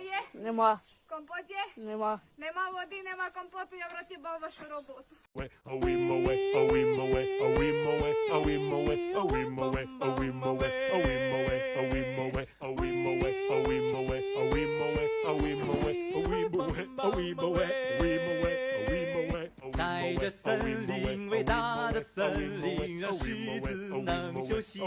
є? Нема, Компот є? нема. Нема води, нема компоту, я в роті бав вашу роботу. A wee moe, a 的森林，让狮子能休息。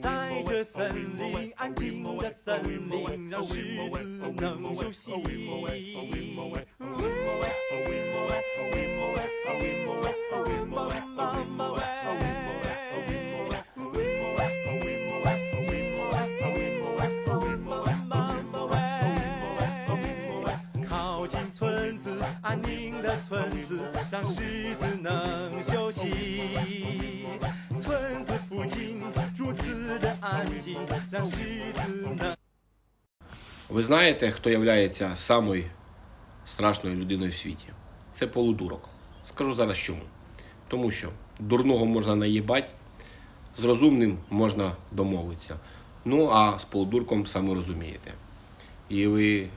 在这森林，安静的森林，让狮子能休息。让狮子能休息。村子附近如此的安静，让狮子能。 Ви знаєте, хто є самою страшною людиною в світі? Це полудурок. Скажу зараз чому. Тому що дурного можна наїбати, з розумним можна домовитися. Ну а з полудурком самі розумієте. І ви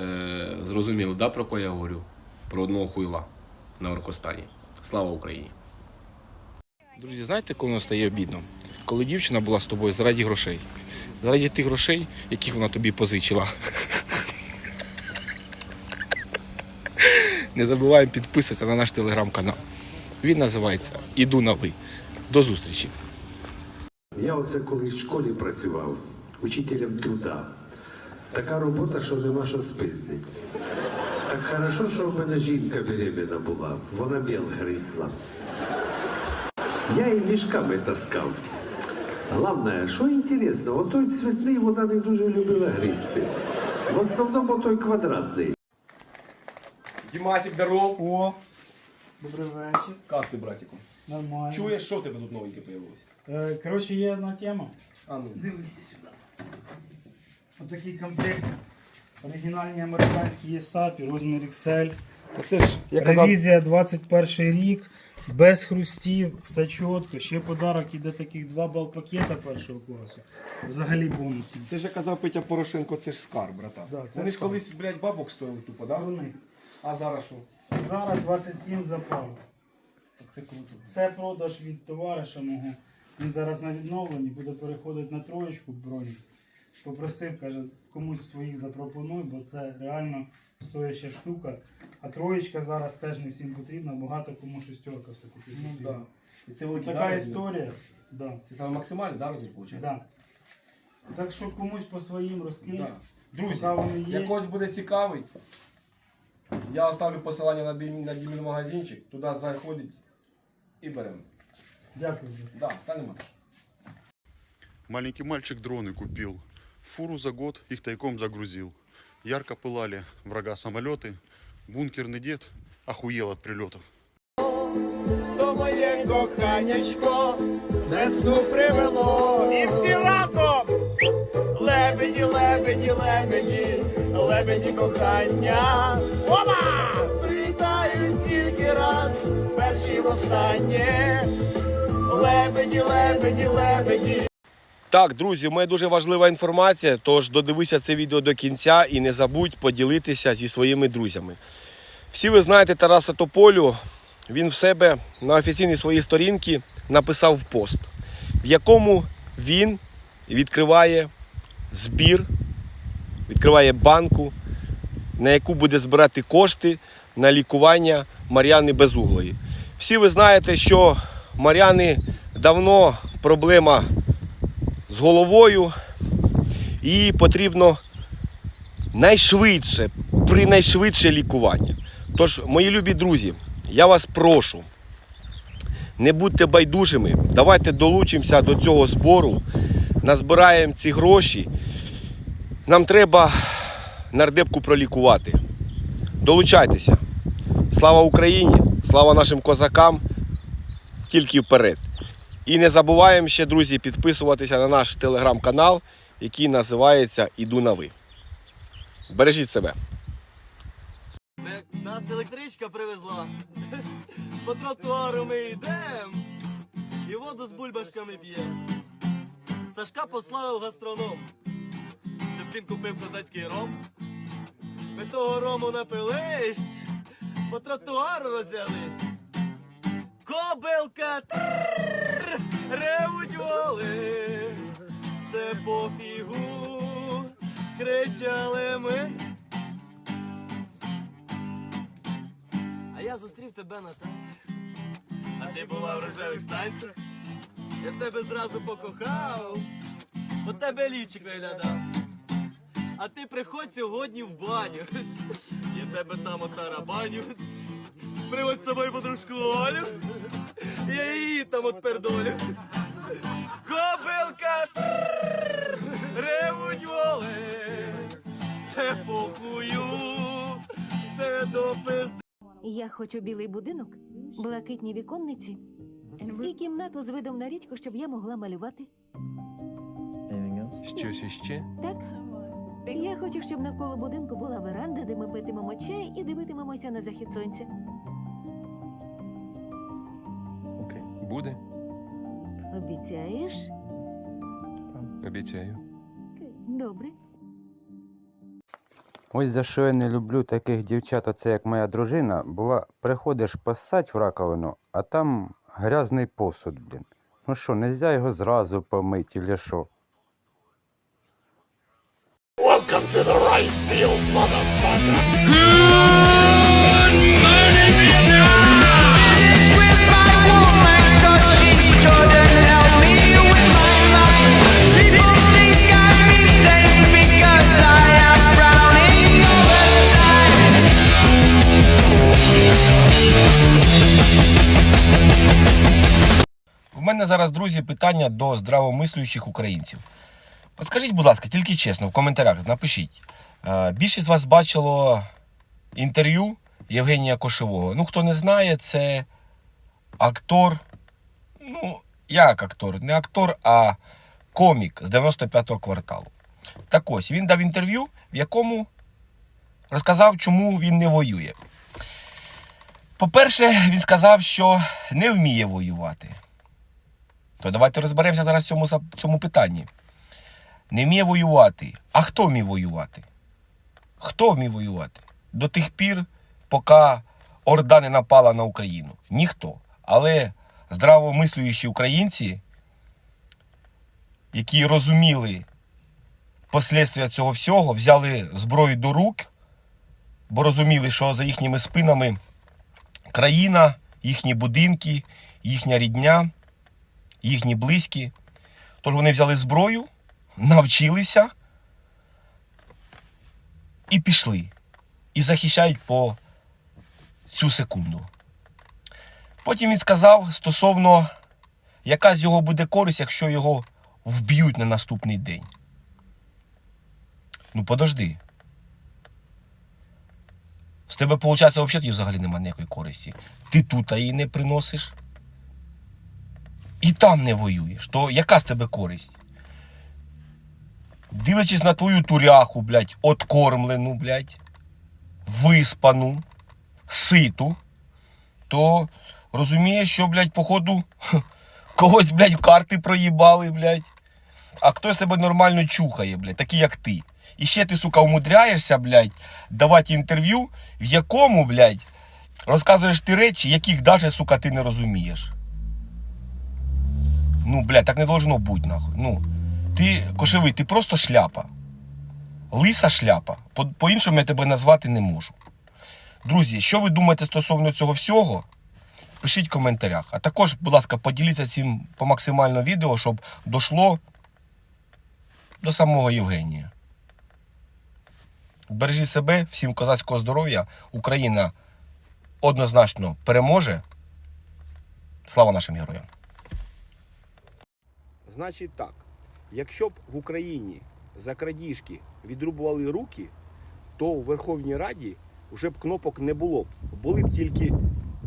е, зрозуміли, да, про кого я говорю? Про одного хуйла на Оркостані. Слава Україні! Друзі, знаєте, коли воно стає обідно? Коли дівчина була з тобою заради грошей. Заради тих грошей, яких вона тобі позичила. Не забуваємо підписуватися на наш телеграм-канал. Він називається Іду на ви. До зустрічі! Я оце колись в школі працював учителем труда. Така робота, що нема що спизнить. Так хорошо, що в мене жінка беременна була, вона мел гризла. Я її мішками таскав. Головне, що інтересно, отой цвітний вона не дуже любила гризти. В основному той квадратний. Дімасик, здоров! О, добрий вечір. Як ти, братику? Нормально. Чуєш, що в тебе тут новеньке появилось? Е, коротше, є одна тема. А ну. Дивися сюди. Отакий комплект. Оригінальні американські є сапі, розмір XL. Це ж, я казав, Ревізія 21 рік, без хрустів, все чітко. Ще подарок іде таких два бал пакета першого класу. Взагалі бонусом. це ж я казав Петя Порошенко, це ж скарб, брата. Да, це Вони ж скарб. колись, блядь, бабок стоїли тупо, да? Вони. А зараз що? Зараз 27 запав. Це круто. Це продаж від товариша мого. Він зараз на відновленні, буде переходити на троєчку Бронікс. Попросив, каже, комусь своїх запропонуй, бо це реально стояща штука. А троєчка зараз теж не всім потрібна, багато кому шестерка все-таки. Ну, потрібна. да. І це великий Така да, історія. Да. Це саме максимальний, да, розмір, виходить? Да. Так що комусь по своїм розкинь. Да. Друзі, вони є. як когось буде цікавий, я оставлю посилання на Дім- на Дімін магазинчик, туди заходить і беремо. Дякую. Да, та нема. Маленький мальчик дроны купил. Фуру за год их тайком загрузил. Ярко пылали врага самолеты. Бункерный дед охуел от прилетов. То моє коханячко несу привело. І всі разом лебеді, лебеді, лебеді, лебеді кохання. Опа! Прилітають тільки раз, перші востаннє. Лебеді, лебеді, лебеді. так, друзі, у мене дуже важлива інформація, тож додивися це відео до кінця і не забудь поділитися зі своїми друзями. Всі ви знаєте Тараса Тополю, він в себе на офіційній своїй сторінці написав пост, в якому він відкриває збір, відкриває банку, на яку буде збирати кошти на лікування Мар'яни Безуглої. Всі ви знаєте, що Мар'яни давно проблема з головою, і потрібно найшвидше, при найшвидше лікування. Тож, мої любі друзі, я вас прошу, не будьте байдужими, давайте долучимося до цього збору, назбираємо ці гроші. Нам треба нардепку пролікувати. Долучайтеся. Слава Україні! Слава нашим козакам! Тільки вперед! І не забуваємо ще, друзі, підписуватися на наш телеграм-канал, який називається Іду на ви. Бережіть себе. Нас електричка привезла. По тротуару ми йдемо. І воду з бульбашками п'ємо. Сашка послав гастроном. Щоб він купив козацький ром. Ми того рому напились, по тротуару роззялись. Кобилка ревуть воли, все пофігу, кричали ми. А я зустрів тебе на танцях, а ти була в рожевих станцях. Я тебе зразу покохав, бо тебе лічик виглядав. А ти приходь сьогодні в баню. Я тебе там отарабаню. Приводь з собою подружку Олю. Я її там отпердолю. Кобилка трррр, ревуть воли. Все похую, все до пизди. Я хочу білий будинок, блакитні віконниці і кімнату з видом на річку, щоб я могла малювати. Щось іще? Так? Я хочу, щоб навколо будинку була веранда, де ми питимемо чай і дивитимемося на захід сонця. Буде? Обіцяєш? Обіцяю. Добре. Ось за що я не люблю таких дівчат, оце як моя дружина, бува, приходиш поссать в раковину, а там грязний посуд, блін. Ну що, нельзя його зразу помити, или що? У мене зараз, друзі, питання до здравомислюючих українців. От скажіть, будь ласка, тільки чесно, в коментарях напишіть. Е, Більшість з вас бачило інтерв'ю Євгенія Кошового. Ну, хто не знає, це актор. Ну, як актор? Не актор, а комік з 95-го кварталу. Так ось, він дав інтерв'ю, в якому розказав, чому він не воює. По-перше, він сказав, що не вміє воювати. То давайте розберемося зараз в цьому, цьому питанні. Не вміє воювати. А хто вміє воювати? Хто вміє воювати? До тих пір, поки Орда не напала на Україну. Ніхто. Але здравомислюючі українці, які розуміли послідствия цього всього, взяли зброю до рук, бо розуміли, що за їхніми спинами країна, їхні будинки, їхня рідня їхні близькі. Тож вони взяли зброю, навчилися і пішли. І захищають по цю секунду. Потім він сказав стосовно, яка з його буде користь, якщо його вб'ють на наступний день. Ну, подожди. З тебе, виходить, взагалі взагалі немає ніякої користі. Ти тут її не приносиш і там не воюєш, то яка з тебе користь? Дивлячись на твою туряху, блядь, откормлену, блядь, виспану, ситу, то розумієш, що, блядь, походу, когось, блядь, карти проїбали, блядь, а хтось себе нормально чухає, блядь, такий як ти. І ще ти, сука, умудряєшся, блядь, давати інтерв'ю, в якому, блядь, розказуєш ти речі, яких даже, сука, ти не розумієш. Ну, блядь, так не должно бути, нахуй. Ну, ти, кошевий, ти просто шляпа. Лиса шляпа. По- По-іншому я тебе назвати не можу. Друзі, що ви думаєте стосовно цього всього? Пишіть в коментарях. А також, будь ласка, поділіться цим по максимально відео, щоб дійшло до самого Євгенія. Бережіть себе, всім козацького здоров'я. Україна однозначно переможе. Слава нашим героям! Значить так, якщо б в Україні за крадіжки відрубували руки, то у Верховній Раді вже б кнопок не було б. Були б тільки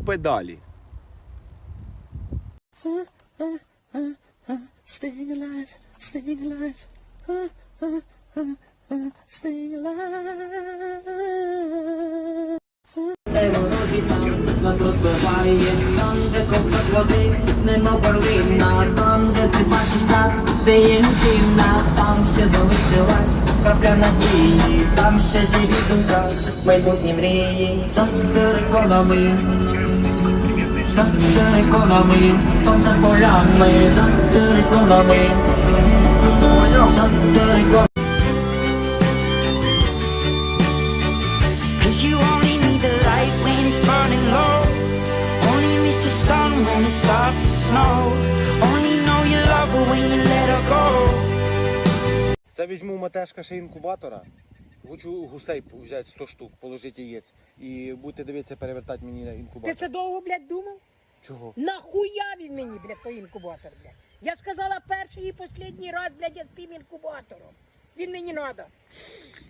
педалі. Де ворожі там нас розбиває, там, де ковток води, нема перлина, там, де ти бачиш так, де є людина, там ще залишилась крапля надії, там ще живі думка, майбутні мрії, за териконами, териконами, там за полями, за териконами, за териконами. Cause you only need the light when it's burning low. Only miss the sun when it starts to snow. Only know you love her when you let her go. Це візьму матешка ще інкубатора. Хочу гусей взяти 100 штук, положити яєць. І будете дивитися, перевертати мені на інкубатор. Ти це довго, блядь, думав? Чого? Нахуя він мені, блядь, той інкубатор, блядь? Я сказала перший і останній раз, блядь, я з тим інкубатором. Він мені надо.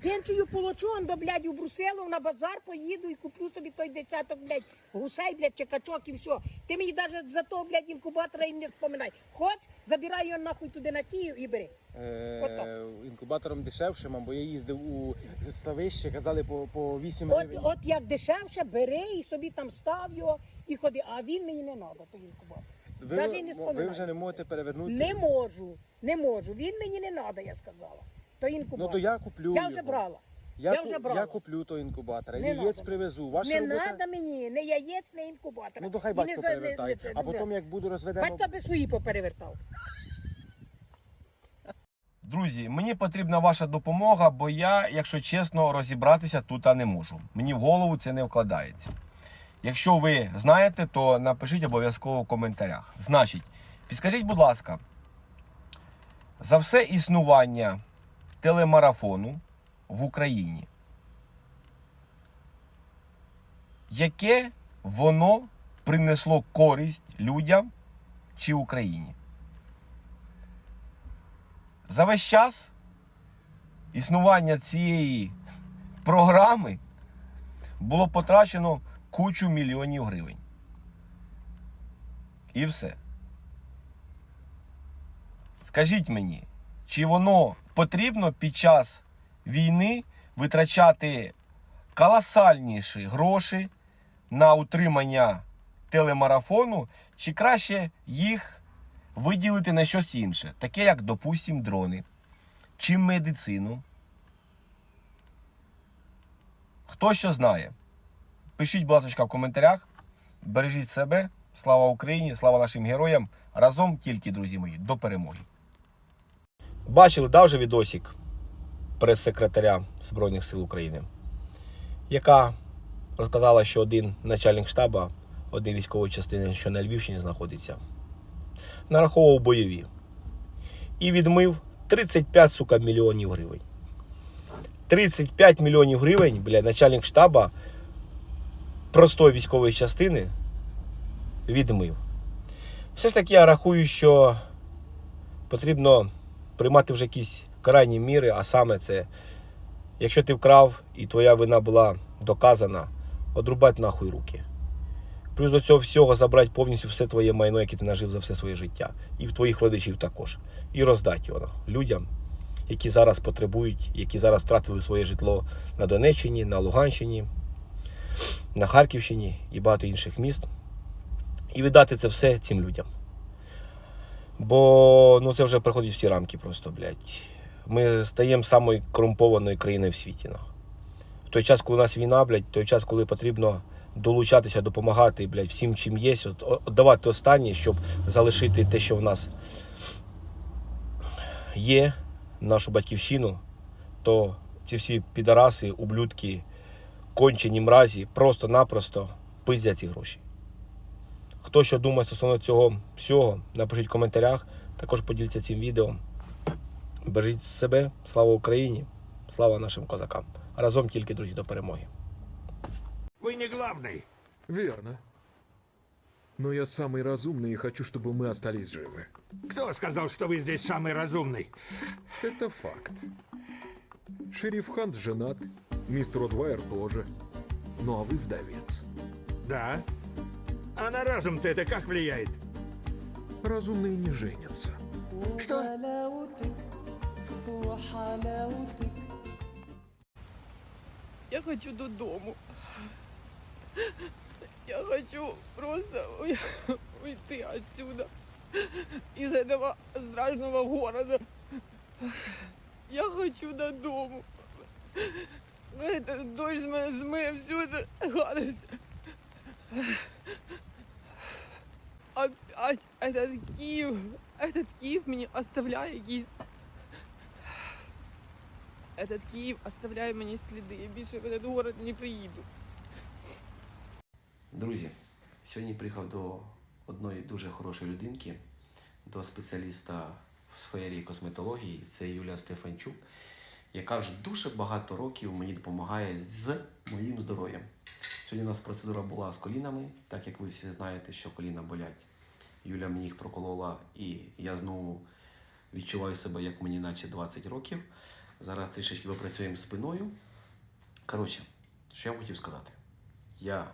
Пенсію получу, он до, блядь, у Брюсселу на базар поїду і куплю собі той десяток, блядь, гусей, блядь, чи качок і все. Ти мені навіть за того, блядь, інкубатора і не споминай. Хоч, забирай його нахуй туди на Київ і бери. Е, інкубатором дешевше, мам, бо я їздив у ставище, казали по, по 8 От, гривень. от як дешевше, бери і собі там став його і ходи. А він мені не треба, той інкубатор. ви, навіть не ви вже не можете перевернути. Не можу, не можу. Він мені не треба, я сказала. То інкубатор. Ну то я куплю. Я вже його. брала. Я, я ку- вже брала. я куплю той інкубатор. Не Яєць надо. привезу. Ваша не робота. треба мені, не яєць, не інкубатор. Ну то хай батько не не- перевертає. не а потім, як буду розведемо. Батько би свої поперевертав. Друзі, мені потрібна ваша допомога, бо я, якщо чесно, розібратися тут не можу. Мені в голову це не вкладається. Якщо ви знаєте, то напишіть обов'язково в коментарях. Значить, підскажіть, будь ласка, за все існування телемарафону в Україні, яке воно принесло користь людям чи Україні? За весь час існування цієї програми було потрачено кучу мільйонів гривень. І все. Скажіть мені, чи воно потрібно під час війни витрачати колосальніші гроші на утримання телемарафону, чи краще їх виділити на щось інше, таке як, допустим, дрони чи медицину. Хто що знає? Пишіть, будь ласка, в коментарях. Бережіть себе. Слава Україні, слава нашим героям. Разом тільки, друзі мої, до перемоги. Бачили, дав вже відосик прес-секретаря Збройних сил України, яка розказала, що один начальник штабу однієї військової частини, що на Львівщині знаходиться, нараховував бойові і відмив 35 сука, мільйонів гривень. 35 мільйонів гривень, бля, начальник штаба простої військової частини відмив. Все ж таки я рахую, що потрібно приймати вже якісь крайні міри, а саме це, якщо ти вкрав і твоя вина була доказана, одрубати нахуй руки. Плюс до цього всього забрати повністю все твоє майно, яке ти нажив за все своє життя. І в твоїх родичів також. І роздати його людям, які зараз потребують, які зараз втратили своє житло на Донеччині, на Луганщині, на Харківщині і багато інших міст. І віддати це все цим людям. Бо ну, це вже приходить всі рамки просто, блядь. Ми стаємо самою корумпованою країною в світі. нахуй. В той час, коли у нас війна, блядь, в той час, коли потрібно долучатися, допомагати, блядь, всім, чим є, давати останнє, щоб залишити те, що в нас є, нашу батьківщину, то ці всі підараси, ублюдки, кончені мразі, просто-напросто пиздять ці гроші. Хто що думає стосовно цього всього, напишіть в коментарях. Також поділіться цим відео. Бережіть себе, слава Україні, слава нашим козакам. Разом тільки, друзі, до перемоги. Вы не главный. Верно. Но я самый разумный и хочу, чтобы мы остались живы. Кто сказал, что вы здесь самый разумный? Это факт. Шериф Хант женат, мистер Одвайер тоже. Ну а вы вдовец. Да. А на разум-то это как влияет? Разумные не женятся. Что? Я хочу додому. Я хочу просто уй- уйти отсюда, из этого страшного города. Я хочу додому. Этот дождь змыє всю эту гадость. А, а этот Киев, этот Киев мені оставляє якісь... Этот Київ оставляє мені сліди. Я більше в этот город не приїду. Друзі, сьогодні приїхав до одної дуже хорошої людинки, до спеціаліста в сфері косметології. Це Юлія Стефанчук, яка вже дуже багато років мені допомагає з моїм здоров'ям. Сьогодні у нас процедура була з колінами, так як ви всі знаєте, що коліна болять. Юля мені їх проколола, і я знову відчуваю себе, як мені наче 20 років. Зараз трішечки попрацюємо спиною. Коротше, що я вам хотів сказати? Я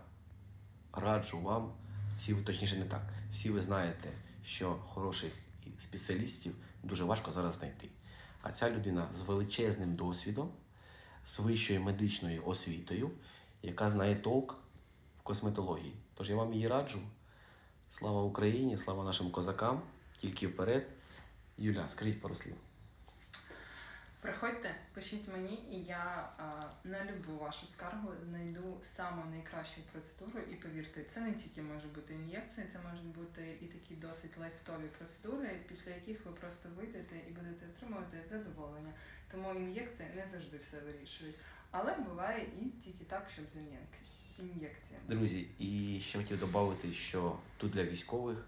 раджу вам, всі точніше не так. Всі ви знаєте, що хороших спеціалістів дуже важко зараз знайти. А ця людина з величезним досвідом, з вищою медичною освітою, яка знає толк в косметології. Тож я вам її раджу. Слава Україні, слава нашим козакам, тільки вперед. Юля, скажіть пару слів. Приходьте, пишіть мені, і я а, на любу вашу скаргу знайду саму найкращу процедуру. І повірте, це не тільки може бути ін'єкції, це можуть бути і такі досить лайфтові процедури, після яких ви просто вийдете і будете отримувати задоволення. Тому ін'єкції не завжди все вирішують. Але буває і тільки так, щоб з ін'єк- ін'єкціями. Друзі, і ще хотів додати, що тут для військових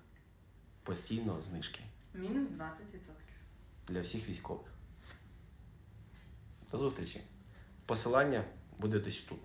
постійно знижки. Мінус 20%. для всіх військових. До зустрічі. Посилання буде десь тут.